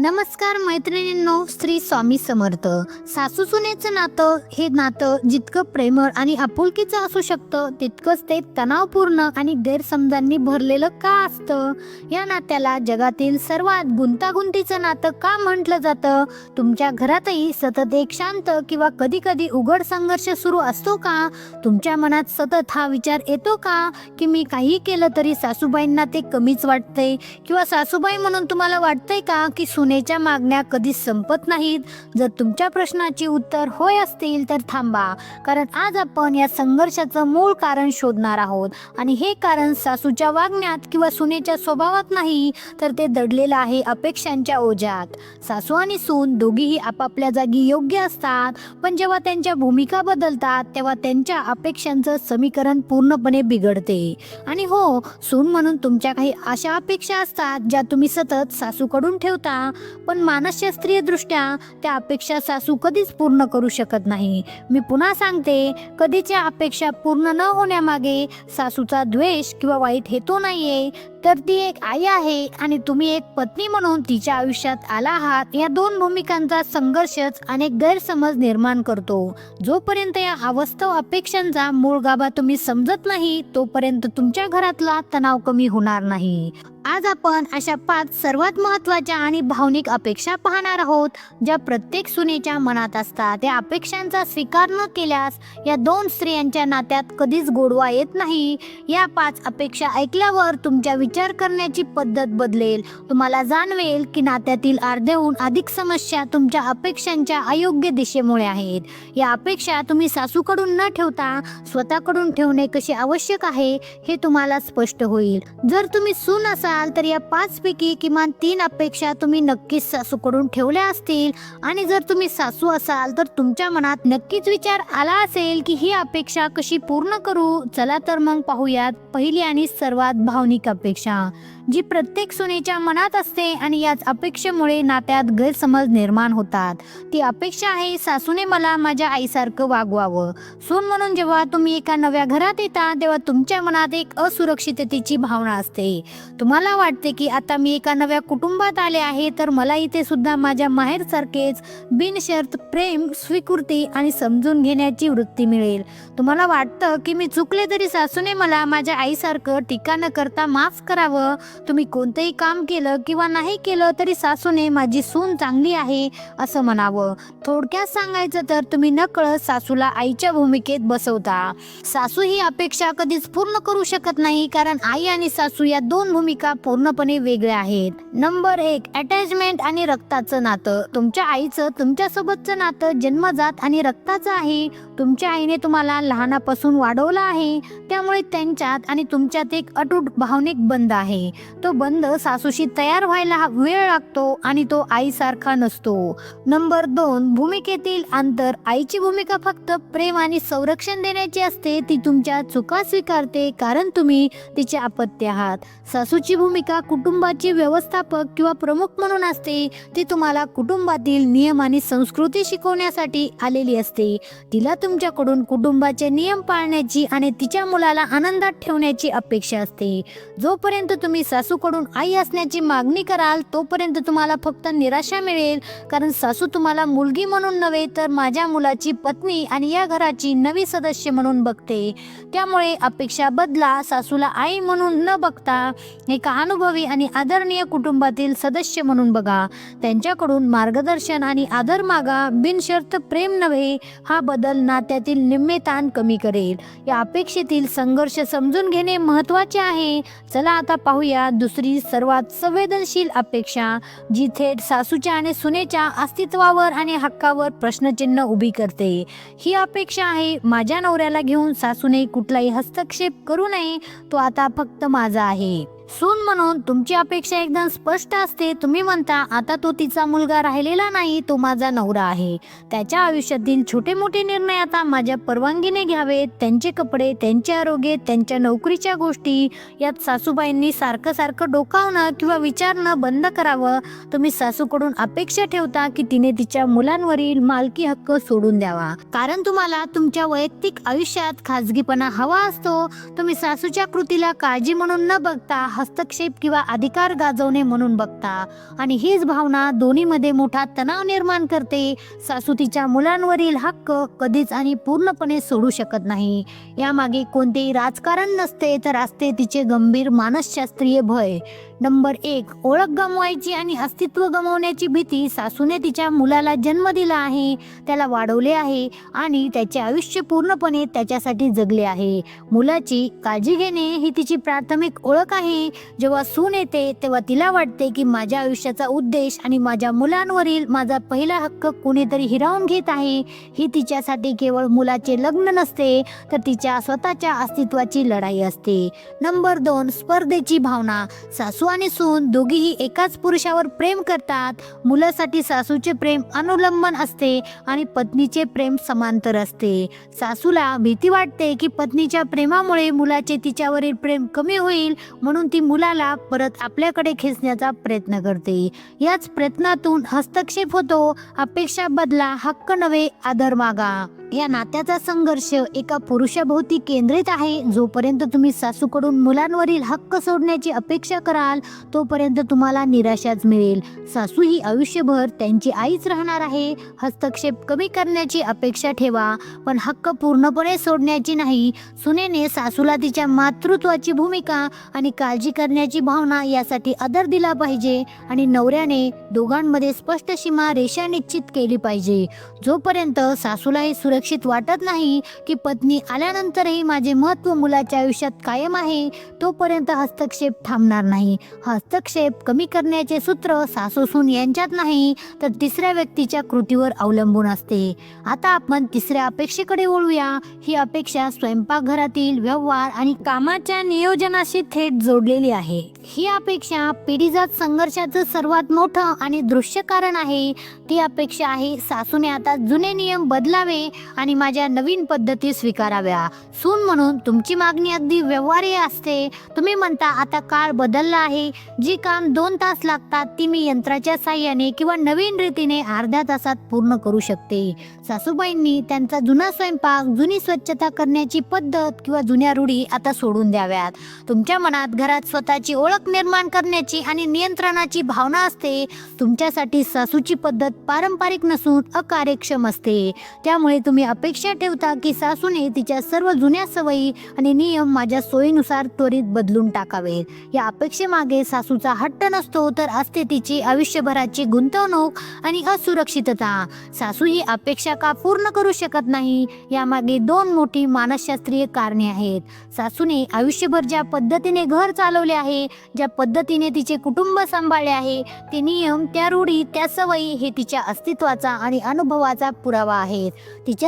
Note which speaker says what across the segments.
Speaker 1: नमस्कार मैत्रिणींनो श्री स्वामी समर्थ. सासू सुनेचं नातं हे नातं जितकं प्रेमळ आणि आपुलकीचं असू शकतं तितकंच ते तणावपूर्ण आणि गैरसमजांनी भरलेलं का असतं? या नात्याला जगातील सर्वात गुंतागुंतीचं नातं का म्हटलं जातं? तुमच्या घरातही सतत एक शांत किंवा कधी कधी उघड संघर्ष सुरू असतो का? तुमच्या मनात सतत हा विचार येतो का? की मी काही केलं तरी सासूबाईंना ते कमीच वाटते किंवा सासूबाई म्हणून तुम्हाला वाटतंय का की सुनेच्या मागण्या कधीच संपत नाहीत. जर तुमच्या प्रश्नाची उत्तर होय असतील तर थांबा. कारण आज आपण या संघर्षाचं मूळ कारण शोधणार आहोत. आणि हे कारण सासूच्या वागण्यात किंवा सुनेच्या स्वभावात नाही तर ते दडलेलं आहे अपेक्षांच्या ओझ्यात. सासू आणि सून दोघीही आपापल्या जागी योग्य असतात. पण जेव्हा त्यांच्या भूमिका बदलतात तेव्हा त्यांच्या अपेक्षांचं समीकरण पूर्णपणे बिघडते. आणि हो सून म्हणून तुमच्या काही अशा अपेक्षा असतात ज्या तुम्ही सतत सासूकडून ठेवता. पण मानसशास्त्रीय दृष्ट्या त्या अपेक्षा सासू कधीच पूर्ण करू शकत नाही. मी पुन्हा सांगते कधीच्या अपेक्षा पूर्ण न होण्यामागे सासूचा द्वेष किंवा वाईट हेतू नाहीये. तर ती एक आई आहे आणि तुम्ही एक पत्नी म्हणून तिच्या आयुष्यात आला आहात. या दोन भूमिकांचा संघर्षच अनेक गैरसमज निर्माण करतो. जोपर्यंत या अवस्थव अपेक्षांचा मूळ गाभा तुम्ही समजत नाही तोपर्यंत तुमच्या घरातला तणाव कमी होणार नाही. आज आपण अशा पाच सर्वात महत्त्वाच्या आणि भावनिक अपेक्षा पाहणार आहोत ज्या प्रत्येक सुनेच्या मनात असतात. त्या अपेक्षांचा स्वीकार न केल्यास या दोन स्त्रियांच्या नात्यात कधीच गोडवा येत नाही. या पाच अपेक्षा ऐकल्यावर तुमच्या विचार करण्याची पद्धत बदलेल. तुम्हाला जाणवेल की नात्यातील अर्ध्याहून अधिक समस्या तुमच्या अपेक्षांच्या अयोग्य दिशेमुळे आहेत. या अपेक्षा तुम्ही सासूकडून न ठेवता स्वतःकडून ठेवणे कसे आवश्यक आहे हे तुम्हाला स्पष्ट होईल. जर तुम्ही सून असाल तर या पाचपैकी किमान तीन अपेक्षा तुम्ही नक्कीच सासूकडून ठेवल्या असतील. आणि जर तुम्ही सासू असाल तर तुमच्या मनात नक्कीच विचार आला असेल की ही अपेक्षा कशी पूर्ण करू? चला तर मग पाहूयात पहिली आणि सर्वात भावनिक अपेक्षा. जी प्रत्येक सुनेच्या मनात असते आणि याच अपेक्षेमुळे नात्यात गैरसमज निर्माण होतात. ती अपेक्षा आहे सासूने मला माझ्या आईसारखं वागवावं. सून म्हणून जेव्हा तुम्ही एका नव्या घरात येता तेव्हा तुमच्या मनात एक असुरक्षिततेची भावना असते. तुम्हाला वाटते की आता मी एका नव्या कुटुंबात आले आहे तर मला इथे सुद्धा माझ्या माहेरसारखेच बिनशर्त प्रेम स्वीकृती आणि समजून घेण्याची वृत्ती मिळेल. तुम्हाला वाटतं की मी चुकले तरी सासूने मला माझ्या आईसारखं टीका न करता माफ करावं? तुम्ही कोणतंही काम केलं किंवा नाही केलं तरी सासूने माझी सून चांगली आहे असं म्हणावं. थोडक्यात सांगायचं तर तुम्ही नकळत सासूला आईच्या भूमिकेत बसवता. सासू ही अपेक्षा कधीच पूर्ण करू शकत नाही कारण आई आणि सासू या दोन भूमिका पूर्णपणे वेगळ्या आहेत. नंबर एक अटॅचमेंट आणि रक्ताचं नातं. तुमच्या आईचं तुमच्यासोबतचं नातं जन्मजात आणि रक्ताचं आहे. तुमच्या आईने तुम्हाला लहानापासून वाढवलं आहे. त्यामुळे त्यांच्यात आणि तुमच्यात एक अटूट भावनिक बंध आहे. तो बंध सासूशी तयार व्हायला वेळ लागतो आणि तो आईसारखा नसतो. नंबर दोन भूमिकेतील अंतर. आईची भूमिका फक्त प्रेम आणि संरक्षण देण्याची असते. ती तुमच्या चुका स्वीकारते कारण तुम्ही तिचे अपत्य आहात. सासूची भूमिका कुटुंबाची व्यवस्थापक किंवा प्रमुख म्हणून असते. ती तुम्हाला कुटुंबातील नियम आणि संस्कृती शिकवण्यासाठी आलेली असते. तिला तुमच्याकडून कुटुंबाचे नियम पाळण्याची आणि तिच्या मुलाला आनंदात ठेवण्याची अपेक्षा असते. जोपर्यंत तुम्ही सासूकडून आई असण्याची मागणी कराल तोपर्यंत तुम्हाला फक्त निराशा मिळेल. कारण सासू तुम्हाला मुलगी म्हणून नव्हे तर माझ्या मुलाची पत्नी आणि या घराची नवी सदस्य म्हणून बघते. त्यामुळे अपेक्षा बदला सासूला आई म्हणून न बघता एका अनुभवी आणि आदरणीय कुटुंबातील सदस्य म्हणून बघा. त्यांच्याकडून मार्गदर्शन आणि आदर मागा बिनशर्त प्रेम नव्हे हा बदल नात्यातील निम्मे ताण कमी करेल. या अपेक्षेतील संघर्ष समजून घेणे महत्त्वाचे आहे. चला आता पाहूया दुसरी सर्वात संवेदनशील अपेक्षा जी थेट सासूच्या आणि सुनेच्या अस्तित्वावर आणि हक्कावर प्रश्नचिन्ह उभी करते. ही अपेक्षा आहे माझ्या नवऱ्याला घेऊन सासूने कुठलाही हस्तक्षेप करू नये तो आता फक्त माझा आहे. सून म्हणून तुमची अपेक्षा एकदम स्पष्ट असते. तुम्ही म्हणता आता तो तिचा मुलगा राहिलेला नाही तो माझा नवरा आहे. त्याच्या आयुष्यातील छोटे मोठे निर्णय आता माझ्या परवानगीने घ्यावेत. त्यांचे कपडे त्यांचे आरोग्य त्यांच्या नोकरीच्या गोष्टी यात सासूबाईंनी सारखं सारखं डोकावणं किंवा विचारणं बंद करावं. तुम्ही सासूकडून अपेक्षा ठेवता की तिने तिच्या मुलांवरील मालकी हक्क सोडून द्यावा. कारण तुम्हाला तुमच्या वैयक्तिक आयुष्यात खाजगीपणा हवा असतो. तुम्ही सासूच्या कृतीला काळजी म्हणून न बघता हस्तक्षेप किंवा अधिकार गाजवणे म्हणून बघता. आणि हीच भावना दोन्हीमध्ये मोठा तणाव निर्माण करते. सासू तिच्या मुलांवरील हक्क कधीच आणि पूर्णपणे सोडू शकत नाही. यामागे कोणतेही राजकारण नसते तर असते तिचे गंभीर मानसशास्त्रीय भय. नंबर एक ओळख गमवायची आणि अस्तित्व गमावण्याची भीती सासूने तिच्या मुलाला जन्म दिला आहे. त्याला वाढवले आहे आणि त्याचे आयुष्य पूर्णपणे त्याच्यासाठी जगले आहे. मुलाची काळजी घेणे ही तिची प्राथमिक ओळख आहे. जेव्हा सून येते तेव्हा तिला वाटते की माझ्या आयुष्याचा उद्देश आणि माझ्या मुलांवरील माझा पहिला हक्क कोणीतरी हिरावून घेत आहे. ही तिच्यासाठी केवळ मुलाचे लग्न नसते तर तिच्या स्वतःच्या अस्तित्वाची लढाई असते. नंबर दोन स्पर्धेची भावना. सासू आणि सून दोघीही एकाच पुरुषावर प्रेम करतात. मुलासाठी सासूचे प्रेम अनुलंबन असते आणि पत्नीचे प्रेम समांतर असते. सासूला भीती वाटते की पत्नीच्या प्रेमामुळे मुलाचे तिच्यावरील प्रेम कमी होईल म्हणून ती मुलाला परत आपल्याकडे खेचण्याचा प्रयत्न करते. याच प्रयत्नातून हस्तक्षेप होतो. अपेक्षा बदला हक्क नव्हे आदर मागा. या नात्याचा संघर्ष एका पुरुषाभोवती केंद्रित आहे. जोपर्यंत तुम्ही सासूकडून मुलांवरील हक्क सोडण्याची अपेक्षा कराल तोपर्यंत तुम्हाला निराशाच मिळेल. सासू ही आयुष्यभर त्यांची आईच राहणार आहे. हस्तक्षेप कमी करण्याची अपेक्षा ठेवा पण हक्क पूर्णपणे सोडण्याची नाही. सुनेने सासूला तिच्या मातृत्वाची भूमिका आणि काळजी करण्याची भावना यासाठी आदर दिला पाहिजे आणि नवऱ्याने दोघांमध्ये स्पष्ट सीमा रेषा निश्चित केली पाहिजे. जोपर्यंत सासूला हे सुरक्षित वाटत नाही की पत्नी आल्यानंतरही माझे महत्त्व मुलाच्या आयुष्यात कायम आहे तोपर्यंत हस्तक्षेप थांबणार नाही. हस्तक्षेप कमी करण्याचे सूत्र सासूसून यांच्यात नाही तर तिसऱ्या व्यक्तीच्या कृतीवर अवलंबून असते. आता आपण तिसऱ्या अपेक्षेकडे वळूया. ही अपेक्षा स्वयंपाकघरातील व्यवहार आणि कामाच्या नियोजनाशी थेट जोडलेली आहे. ही अपेक्षा पिढीजात संघर्षाचं सर्वात मोठं आणि दृश्य कारण आहे. ती अपेक्षा आहे सासूने आता जुने नियम बदलावे आणि माझ्या नवीन पद्धती स्वीकाराव्या. सून म्हणून तुमची मागणी अगदी व्यवहारी असते. तुम्ही म्हणता आता काळ बदलला आहे. जी काम दोन तास लागतात ती मी यंत्राच्या साह्याने किंवा नवीन रीतीने अर्ध्या तासात पूर्ण करू शकते. सासूबाईंनी त्यांचा जुना स्वयंपाक जुनी स्वच्छता करण्याची पद्धत किंवा जुन्या रूढी आता सोडून द्याव्यात. तुमच्या मनात घरात स्वतःची ओळख निर्माण करण्याची आणि नियंत्रणाची भावना असते. तुमच्यासाठी सासूची पद्धत पारंपरिक नसून अकार्यक्षम असते. त्यामुळे तुम्ही अपेक्षा ठेवता की सासूने तिच्या सर्व जुन्या सवयी आणि नियम माझ्या सोयीनुसार त्वरित बदलून टाकावेत या अपेक्षेमागे सासूचा हट्ट नसतो तर असते तिची आयुष्यभराची गुंतवणूक आणि असुरक्षितता. सासू ही अपेक्षा का पूर्ण करू शकत नाही? यामागे दोन मोठी मानसशास्त्रीय कारणे आहेत. सासूने आयुष्यभर ज्या पद्धतीने घर चालवले आहे ज्या पद्धतीने तिचे कुटुंब सांभाळले आहे ते नियम त्या रूढी त्या सवयी हे तिच्या अस्तित्वाचा आणि अनुभवाचा पुरावा आहेत.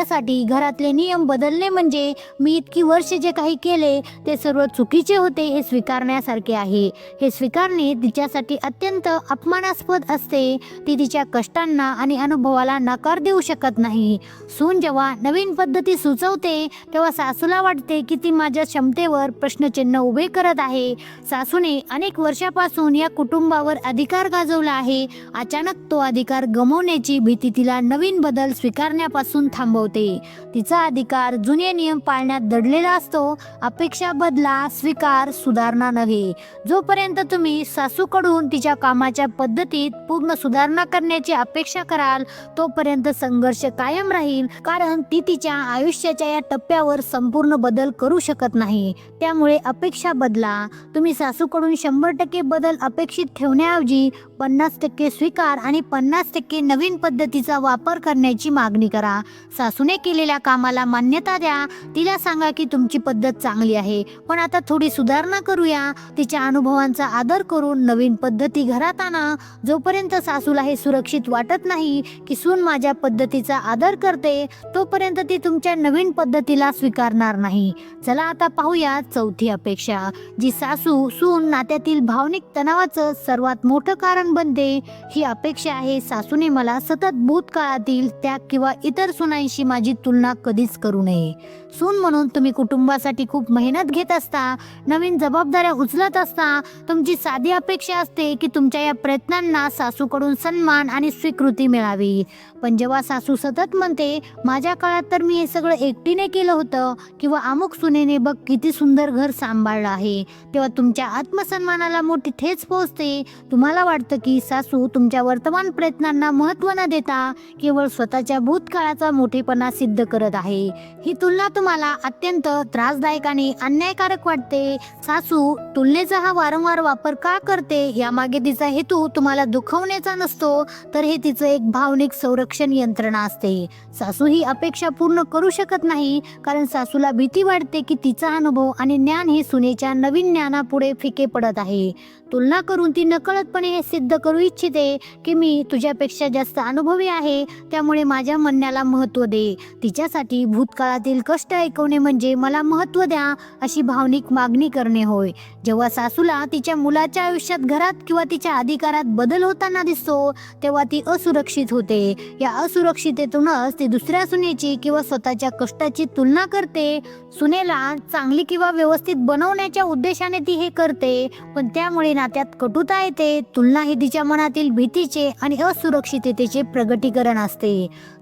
Speaker 1: तिच्यासाठी घरातले नियम बदलणे म्हणजे मी इतकी वर्ष जे काही केले ते सर्व चुकीचे होते हे स्वीकारण्यासारखे आहे. हे स्वीकारणे तिच्यासाठी अत्यंत अपमानास्पद असते. ती तिच्या कष्टांना आणि अनुभवाला नकार देऊ शकत नाही. सून जेव्हा नवीन पद्धती सुचवते तेव्हा सासूला वाटते की ती माझ्या क्षमतेवर प्रश्नचिन्ह उभे करत आहे. सासूने अनेक वर्षापासून या कुटुंबावर अधिकार गाजवला आहे. अचानक तो अधिकार गमवण्याची भीती तिला नवीन बदल स्वीकारण्यापासून थांबवते. तिचा अधिकार जुने नियम पाळण्यात दडलेला असतो. अपेक्षा बदला स्वीकार सुधारणा नव्हे. जोपर्यंत तुम्ही सासूकडून तिच्या कामाच्या पद्धतीत पूर्ण सुधारणा करण्याची अपेक्षा कराल तोपर्यंत संघर्ष कायम राहील. कारण ती तिच्या आयुष्याच्या या टप्प्यावर संपूर्ण बदल करू शकत नाही. त्यामुळे अपेक्षा बदला. तुम्ही सासूकडून शंभर टक्के बदल अपेक्षित ठेवण्याऐवजी पन्नास टक्के स्वीकार आणि पन्नास टक्के नवीन पद्धतीचा वापर करण्याची मागणी करा. सासू सासूने केलेल्या कामाला मान्यता द्या. तिला सांगा की तुमची पद्धत चांगली आहे. पण आता थोडी सुधारणा करूया. तिच्या अनुभवांचा आदर करून नवीन पद्धती घरात आणा. जोपर्यंत सासूला हे सुरक्षित वाटत नाही की सून माझ्या पद्धतीचा आदर करते तोपर्यंत ती तुमच्या नवीन पद्धतीला स्वीकारणार नाही. चला आता पाहूया चौथी अपेक्षा. जी सासू सून नात्यातील भावनिक तणावाचं सर्वात मोठं कारण बनते. ही अपेक्षा आहे सासूने मला सतत भूतकाळातील त्या किंवा इतर सुनांशी सुनेशी माझी तुलना कधीच करू नये. सून म्हणून तुम्ही कुटुंबासाठी खूप मेहनत घेत असता नवीन जबाबदाऱ्या उचलत असता तुमची साधी अपेक्षा असते की तुमच्या या प्रयत्नांना सासूकडून सन्मान आणि स्वीकृती मिळावी. पण जेव्हा सासू सतत म्हणते माझ्या काळात तर मी हे सगळं एकटीने केलं होतं किंवा अमुक सुनेने बघ किती सुंदर घर सांभाळलं आहे तेव्हा तुमच्या आत्मसन्मानाला मोठी ठेच पोहोचते. तुम्हाला वाटतं की सासू तुमच्या वर्तमान प्रयत्नांना महत्त्व न देता केवळ स्वतःच्या भूतकाळाचा मोठे मोठेपणा सिद्ध करत आहे. ही तुलना तुम्हाला अत्यंत त्रासदायक आणि अन्यायकारक वाटते. सासू तुलनेचा हा वारंवार वापर का करते? यामागे तिचा हेतू तुम्हाला दुखवण्याचा नसतो तर हे तिचं एक भावनिक संरक्षण यंत्रणा असते. सासू ही अपेक्षा पूर्ण करू शकत नाही कारण सासूला भीती वाटते की तिचा अनुभव आणि ज्ञान हे सुनेच्या नवीन ज्ञानापुढे फिके पडत आहे. तुलना करून ती नकळतपणे हे सिद्ध करू इच्छिते की मी तुझ्यापेक्षा जास्त अनुभवी आहे त्यामुळे माझ्या म्हणण्याला महत्त्व दे. तिच्यासाठी भूतकाळातील कष्ट ऐकवणे म्हणजे मला महत्त्व द्या अशी भावनिक मागणी करणे होय. जेव्हा सासूला तिच्या मुलाच्या आयुष्यात घरात किंवा तिच्या अधिकारात बदल होताना दिसतो तेव्हा ती असुरक्षित होते. या असुरक्षितेतूनच ती दुसऱ्या सुनेची किंवा स्वतःच्या कष्टाची तुलना करते. सुनेला चांगली किंवा व्यवस्थित बनवण्याच्या उद्देशाने ती हे करते पण त्यामुळे नात्यात कटुता येते तुलना ही तिच्या मनातील भीतीचे आणि असुरक्षिततेचे प्रगटीकरण असते.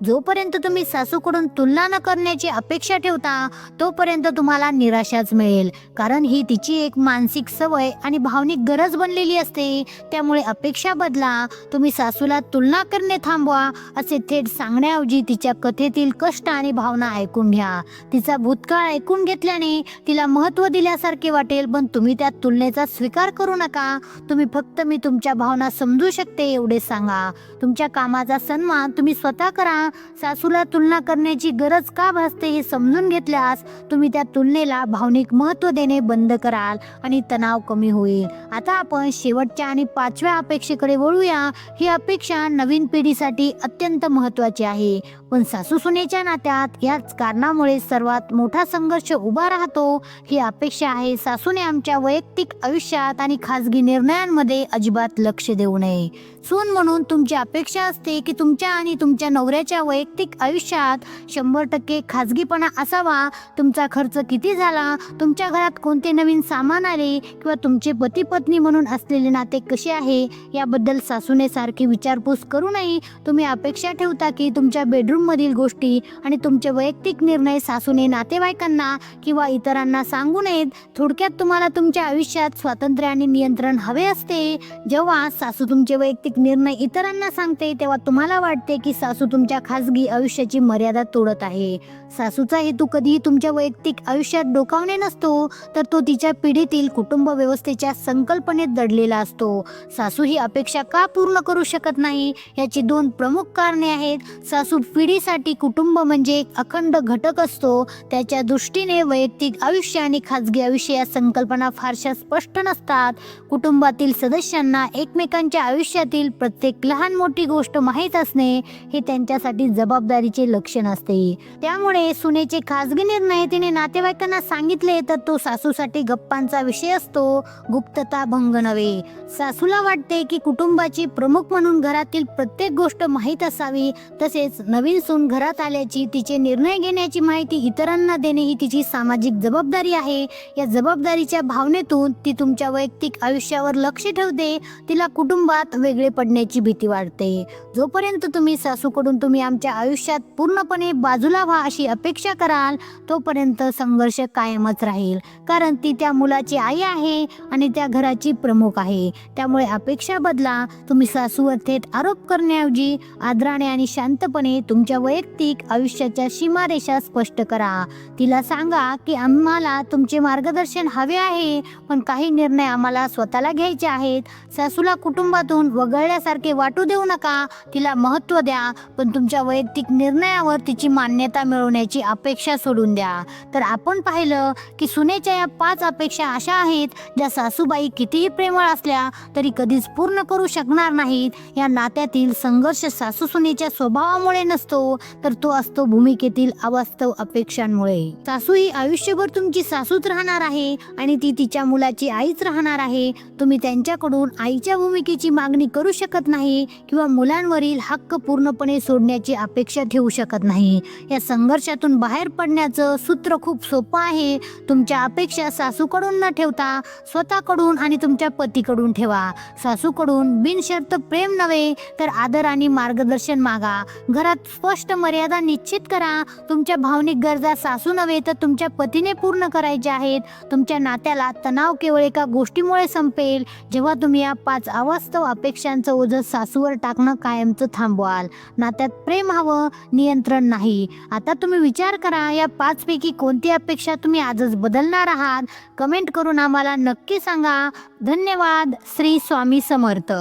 Speaker 1: जोपर्यंत तुम्ही सासूकडून तुलना न करण्याची अपेक्षा ठेवता तोपर्यंत तुम्हाला निराशाच मिळेल. कारण ही तिची एक मानसिक सवय आणि भावनिक गरज बनलेली असते. त्यामुळे अपेक्षा बदला तुम्ही सासूला तुलना करणे थांबवा असे थेट सांगण्याऐवजी तिच्या कथेतील कष्ट आणि भावना ऐकून घ्या. तिचा भूतकाळ ऐकून घेतल्याने तिला महत्त्व दिल्यासारखे वाटेल पण तुम्ही त्या तुलनेचा स्वीकार करू नका. तुम्ही फक्त मी तुमच्या भावना समजू शकते एवढे सांगा. तुमच्या कामाचा सन्मान तुम्ही स्वतः करा. सासूला तुलना करण्याची गरज का भासते हे समजून घेतल्यास तुम्ही त्या तुलनेला भावनिक महत्त्व देणे बंद कराल आणि तणाव कमी होईल. आता आपण शेवटच्या आणि पाचव्या अपेक्षेकडे वळूया. ही अपेक्षा नवीन पिढीसाठी अत्यंत महत्त्वाची आहे. पण सासू सुनेच्या नात्यात याच कारणामुळे सर्वात मोठा संघर्ष उभा राहतो. ही अपेक्षा आहे सासूने आमच्या वैयक्तिक आयुष्यात आणि खाजगी निर्णयांमध्ये अजिबात लक्ष देऊ नये. सून म्हणून तुमची अपेक्षा असते की तुमच्या आणि तुमच्या नवऱ्याच्या वैयक्तिक आयुष्यात शंभर टक्के खाजगीपणा असावा. तुमचा खर्च किती झाला? तुमच्या घरात कोणते नवीन सामान आले? किंवा तुमचे पती पत्नी म्हणून असलेले नाते कसे आहे? याबद्दल सासूने सारखी विचारपूस करू नये. तुम्ही अपेक्षा ठेवता की तुमच्या बेडरूम बेडरूममधील गोष्टी आणि तुमचे वैयक्तिक निर्णय सासूने नातेवाईकांना किंवा इतरांना सांगू नयेत. थोडक्यात तुम्हाला तुमच्या आयुष्यात स्वातंत्र्य आणि नियंत्रण हवे असते. जेव्हा सासू तुमचे वैयक्तिक निर्णय इतरांना सांगते तेव्हा तुम्हाला वाटते की सासू तुमच्या खासगी आयुष्याची मर्यादा तोडत आहे. सासूचा हेतू कधीही तुमच्या वैयक्तिक आयुष्यात डोकावणे नसतो तर तो तिच्या पिढीतील कुटुंब व्यवस्थेच्या संकल्पनेत दडलेला असतो. सासू ही अपेक्षा का पूर्ण करू शकत नाही? याची दोन प्रमुख कारणे आहेत. सासू पिढीसाठी कुटुंब म्हणजे एक अखंड घटक असतो. त्याच्या दृष्टीने वैयक्तिक आयुष्य आणि खाजगी आयुष्य या संकल्पना फारशा स्पष्ट नसतात. कुटुंबातील सदस्यांना एकमेकांच्या आयुष्यातील प्रत्येक लहान मोठी गोष्ट माहीत असणे हे त्यांच्यासाठी जबाबदारीचे लक्षण असते. त्यामुळे सुनेचे खाजगी निर्णय तिने नातेवाईकांना सांगितले तर तो सासूसाठी गप्पांचा विषय असतो. गुप्तता भंग नव्हे. सासूला वाटते की कुटुंबाची प्रमुख म्हणून घरातील प्रत्येक गोष्ट माहीत असावी तसेच नवीन सून घरात आल्याची तिचे निर्णय घेण्याची माहिती इतरांना देणे ही तिची सामाजिक जबाबदारी आहे. या जबाबदारीच्या भावनेतून ती तुमच्या वैयक्तिक आयुष्यावर लक्ष ठेवते तिला कुटुंबात वेगळे पडण्याची भीती वाटते जोपर्यंत तुम्ही सासूकडून तुम्ही आमच्या आयुष्यात पूर्णपणे बाजूला व्हा अशी अपेक्षा कराल तोपर्यंत संघर्ष कायमच राहील. कारण ती त्या मुलाची आई आहे आणि त्या घराची प्रमुख आहे. त्यामुळे अपेक्षा बदला तुम्ही सासूवर थेट आरोप करण्याऐवजी आदराने आणि शांतपणे तुमच्या तुमच्या वैयक्तिक आयुष्याच्या सीमारेषा स्पष्ट करा. तिला सांगा की आम्हाला तुमचे मार्गदर्शन हवे आहे पण काही निर्णय आम्हाला स्वतःला घ्यायचे आहेत. सासूला कुटुंबातून वगळल्यासारखे वाटू देऊ नका. तिला महत्त्व द्या पण तुमच्या वैयक्तिक निर्णयावर तिची मान्यता मिळवण्याची अपेक्षा सोडून द्या. तर आपण पाहिलं की सुनेच्या या पाच अपेक्षा अशा आहेत ज्या सासूबाई कितीही प्रेमळ असल्या तरी कधीच पूर्ण करू शकणार नाहीत. या नात्यातील संघर्ष सासू सुनेच्या स्वभावामुळे नसतो. तर तो असतो भूमिकेतील अवास्तव अपेक्षांमुळे. सासू ही आयुष्यभर तुमची सासूच राहणार आहे आणि ती तिच्या मुलाची आईच राहणार आहे. तुम्ही त्यांच्याकडून आईच्या भूमिकेची मागणी करू करू शकत नाही किंवा मुलांवरील हक्क पूर्णपणे सोडण्याची अपेक्षा ठेवू शकत नाही. या संघर्षातून बाहेर पडण्याचं सूत्र खूप सोपं आहे. तुमच्या अपेक्षा सासूकडून न ठेवता स्वतःकडून आणि तुमच्या पतीकडून ठेवा. सासूकडून बिनशर्त प्रेम नव्हे तर आदर आणि मार्गदर्शन मागा. घरात स्पष्ट मर्यादा निश्चित करा. तुमच्या भावनिक गरजा सासू नव्हे तर तुमच्या पतीने पूर्ण करायच्या आहेत. तुमच्या नात्याला तणाव केवळ एका गोष्टीमुळे संपेल. जेव्हा तुम्ही या पाच अवास्तव अपेक्षांचं ओझं सासूवर टाकणं कायमचं थांबवाल. नात्यात प्रेम हवं नियंत्रण नाही. आता तुम्ही विचार करा या पाचपैकी कोणती अपेक्षा तुम्ही आजच बदलणार आहात? कमेंट करून आम्हाला नक्की सांगा. धन्यवाद. श्री स्वामी समर्थ.